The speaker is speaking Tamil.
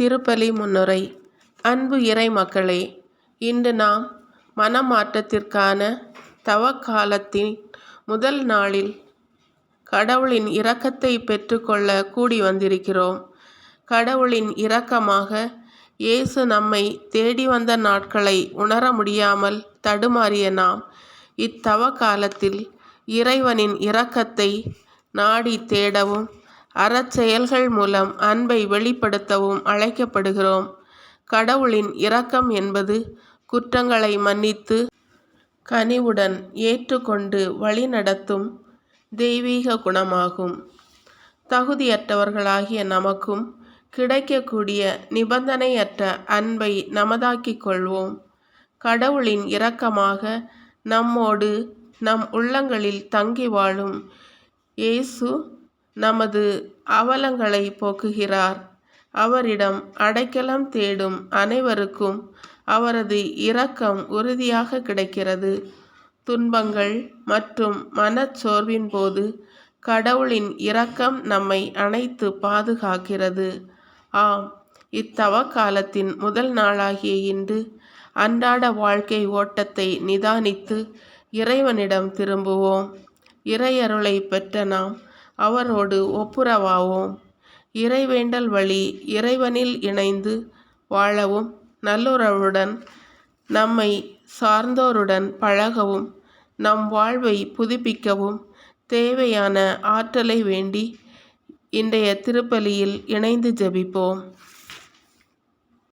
திருப்பலி முன்னுரை. அன்பு இறை மக்களே இன்று நாம் மனமாற்றத்திற்கான தவக்காலத்தின் முதல் நாளில் கடவுளின் இரக்கத்தை பெற்றுக்கொள்ள கூடி வந்திருக்கிறோம். கடவுளின் இரக்கமாக இயேசு நம்மை தேடி வந்த நாட்களை உணர முடியாமல் தடுமாறிய நாம் இத்தவ காலத்தில் இறைவனின் இரக்கத்தை நாடி தேடவும் அறச்செயல்கள் மூலம் அன்பை வெளிப்படுத்தவும் அழைக்கப்படுகிறோம். கடவுளின் இரக்கம் என்பது குற்றங்களை மன்னித்து கனிவுடன் ஏற்றுக்கொண்டு வழிநடத்தும் தெய்வீக குணமாகும். தகுதியற்றவர்களாகிய நமக்கும் கிடைக்கக்கூடிய நிபந்தனையற்ற அன்பை நமதாக்கிக் கொள்வோம். கடவுளின் இரக்கமாக நம்மோடு நம் உள்ளங்களில் தங்கி வாழும் இயேசு நமது அவலங்களை போக்குகிறார். அவரிடம் அடைக்கலம் தேடும் அனைவருக்கும் அவரது இரக்கம் உறுதியாக கிடைக்கிறது. துன்பங்கள் மற்றும் மனச்சோர்வின் போது கடவுளின் இரக்கம் நம்மை அனைத்து பாதுகாக்கிறது. ஆம் இத்தவ காலத்தின் முதல் நாளாகிய இன்று அன்றாட வாழ்க்கை ஓட்டத்தை நிதானித்து இறைவனிடம் திரும்புவோம். இறையருளை பெற்ற நாம் அவரோடு ஒப்புரவாவோம். இறைவேண்டல் வழி இறைவனில் இணைந்து வாழவும் நல்லுறவுடன் நம்மை சார்ந்தோருடன் பழகவும் நம் வாழ்வை புதுப்பிக்கவும் தேவையான ஆற்றலை வேண்டி இன்றைய திருப்பலியில் இணைந்து ஜெபிப்போம்.